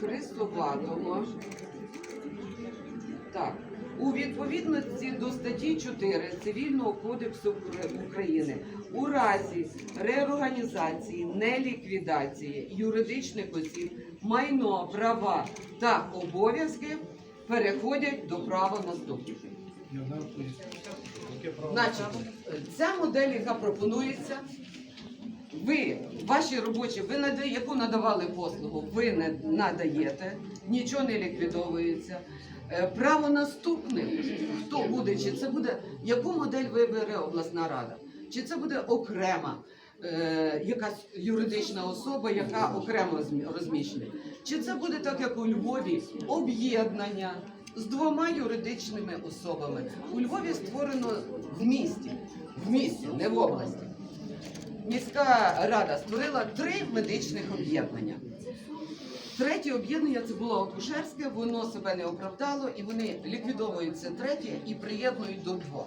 Христоватого. Так, у відповідності до статті 4 Цивільного кодексу України у разі реорганізації, неліквідації юридичних осіб, майно, права та обов'язки переходять до права право? Значить, ця модель, яка пропонується, ви, ваші робочі, ви нада- яку надавали послугу, ви не надаєте, нічого не ліквідовується. Е, Право наступних, хто буде, чи це буде, яку модель вибере обласна рада? Чи це буде окрема е, якась юридична особа, яка окремо розміщена? Чи це буде так, як у Львові, об'єднання з двома юридичними особами? У Львові створено в місті, в місті, не в області. Міська рада створила три медичних об'єднання. Третє об'єднання це було акушерське, воно себе не оправдало, і вони ліквідовують це третє і приєднують до двох.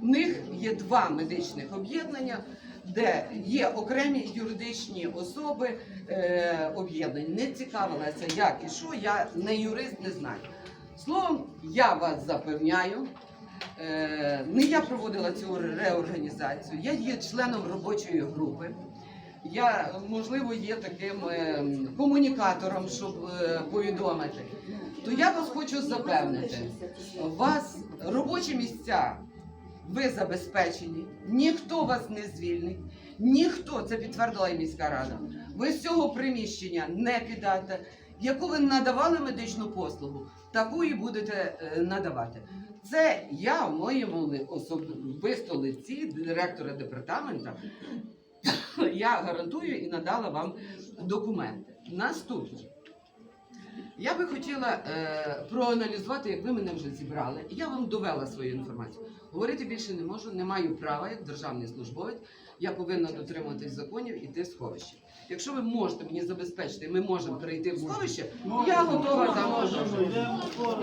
В них є два медичних об'єднання, де є окремі юридичні особи е, об'єднані. Не цікавилася, як і що, я не юрист, не знаю. Словом, я вас запевняю, не я проводила цю реорганізацію, я є членом робочої групи. Я, можливо, є таким е, комунікатором, щоб е, повідомити. То я вас хочу запевнити, вас робочі місця, ви забезпечені, ніхто вас не звільнить, ніхто, це підтвердила і міська рада. Ви з цього приміщення не підете. Яку ви надавали медичну послугу, таку і будете е, надавати. Це я в моєму особисто лиці директора департамента я гарантую і надала вам документи. Наступне. Я би хотіла е, проаналізувати, як ви мене вже зібрали. Я вам довела свою інформацію. Говорити більше не можу, не маю права як державний службовець. Я повинна дотримуватись законів і йти в сховище. Якщо ви можете мені забезпечити, ми можемо перейти в сховище, я готова там.